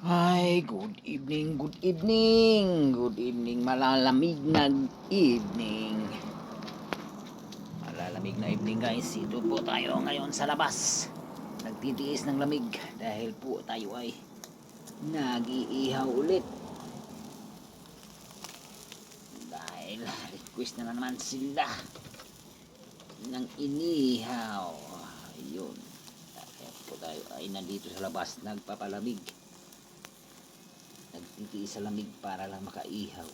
Hi, good evening, good evening, good evening, malalamig na evening. Malalamig na evening guys, ito po tayo ngayon sa labas. Nagtitiis ng lamig dahil po tayo ay nag-iihaw ulit. Dahil request na naman sila ng inihaw. Ayun. Kaya po tayo ay nandito sa labas nagpapalamig nagtitiis sa lamig para lang makaihaw.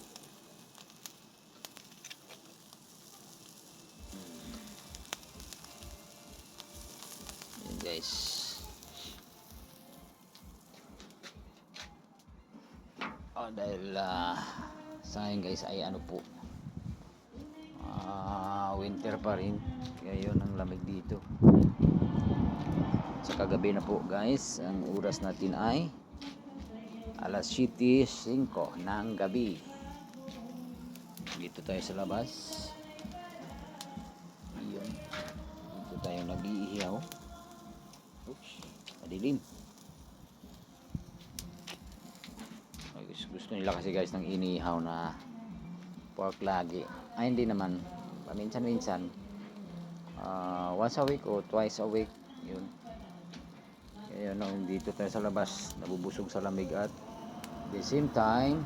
Yun guys. Oh, dahil ah, sa ngayon guys ay ano po ah, winter pa rin kaya ang lamig dito sa kagabi na po guys ang oras natin ay alas 7.05 ng gabi. Dito tayo sa labas. Yun dito tayo nag-iihaw. Oops madilim. Gusto, nila kasi guys ng inihaw na pork lagi. Ay hindi naman. Paminsan-minsan Ah, once a week o twice a week yun kaya no, dito tayo sa labas. Nabubusog sa lamig at the same time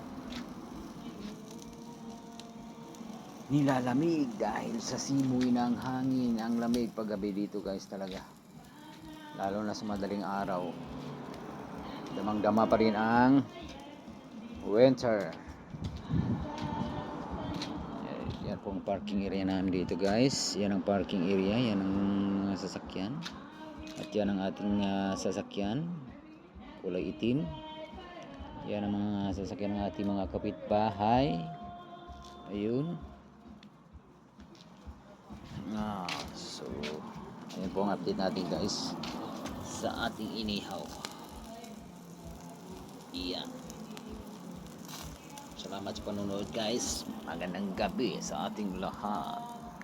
nilalamig dahil sa simoy ng hangin ang lamig paggabi dito guys talaga. Lalo na sa madaling araw. Damang dama pa rin ang winter. Yan po ang parking area namin dito guys. Yan ang parking area. Yan ang sasakyan at yan ang ating ah, sasakyan. Kulay itim. Yan ang mga sasakyan ng ating mga kapitbahay. Ayun. Ah, so ayun po ang update natin guys sa ating inihaw. Yan. Salamat sa panonood guys. Magandang gabi sa ating lahat